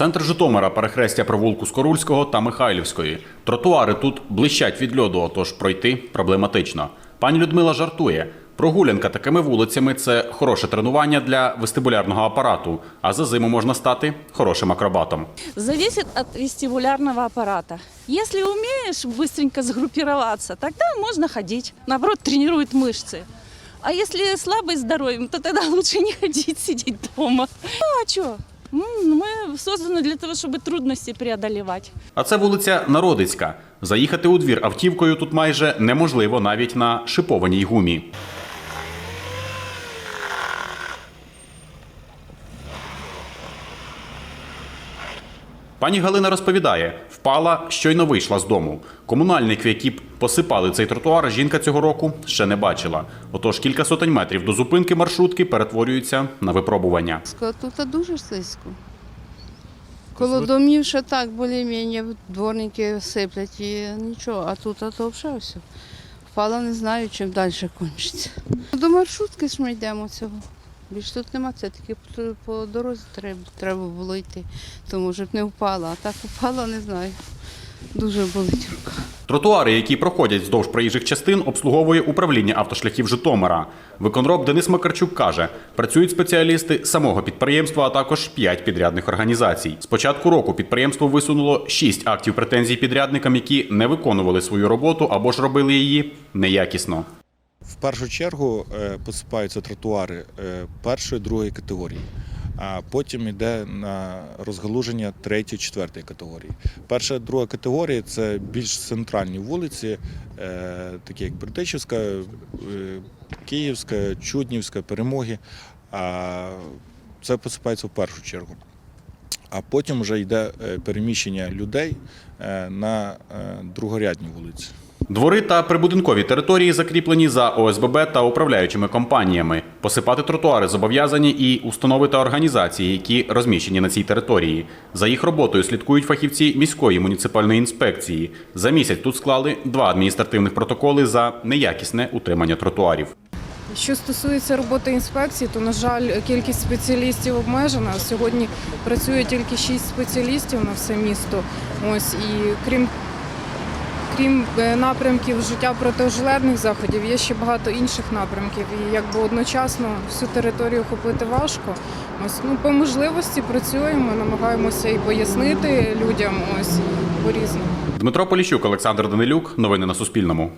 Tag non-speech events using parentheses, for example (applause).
Центр Житомира, перехрестя провулку Скорульського та Михайлівської. Тротуари тут блищать від льоду, отож пройти проблематично. Пані Людмила жартує. Прогулянка такими вулицями це хороше тренування для вестибулярного апарату, а за зиму можна стати хорошим акробатом. Зависит от вестибулярного аппарата. Если умеешь быстренько сгруппироваться, тогда можно ходить. Наоборот, тренирует мышцы. А если слабый здоровьем, то тогда лучше не (laughs) ходить, сидеть дома. Ну а что? Мы созданы для того, чтобы трудности преодолевать. А це вулиця Народицька. Заїхати у двір автівкою тут майже неможливо навіть на шипованій гумі. Пані Галина розповідає, впала, щойно вийшла з дому. Комунальники, які б посипали цей тротуар, жінка цього року ще не бачила. Отож, кілька сотень метрів до зупинки маршрутки перетворюються на випробування. Тут дуже слизько. Коло домів ще так, більш-менш дворники сиплять і нічого, а тут а то взагалі все. Впала, не знаю, чим далі кончиться. До маршрутки ж ми йдемо цього. Більш тут нема, це по, по дорозі треба, треба було йти, тому щоб не впала. А так впала, не знаю. Дуже болить рука. Тротуари, які проходять вздовж проїжджих частин, обслуговує управління автошляхів Житомира. Виконроб Денис Макарчук каже, працюють спеціалісти самого підприємства, а також п'ять підрядних організацій. З початку року підприємство висунуло шість актів претензій підрядникам, які не виконували свою роботу або ж робили її неякісно. В першу чергу е, посипаються тротуари е, першої, другої категорії, а потім йде на розгалуження третьої, четвертої категорії. Перша, друга категорія це більш центральні вулиці, е, такі як Бердичівська, Київська, Чуднівська, Перемоги. Це посипається в першу чергу. А потім вже йде переміщення людей на другорядні вулиці. Двори та прибудинкові території закріплені за ОСББ та управляючими компаніями. Посипати тротуари зобов'язані і установи та організації, які розміщені на цій території. За їх роботою слідкують фахівці міської муніципальної інспекції. За місяць тут склали два адміністративних протоколи за неякісне утримання тротуарів. Що стосується роботи інспекції, то на жаль, кількість спеціалістів обмежена. Сьогодні працює тільки 6 спеціалістів на все місто. Ось і крім крім е, напрямків життя протиожеледних заходів, є ще багато інших напрямків. І якби одночасно всю територію охопити важко. Ось ну по можливості працюємо, намагаємося і пояснити людям ось по різному. Дмитро Поліщук, Олександр Данилюк. Новини на Суспільному.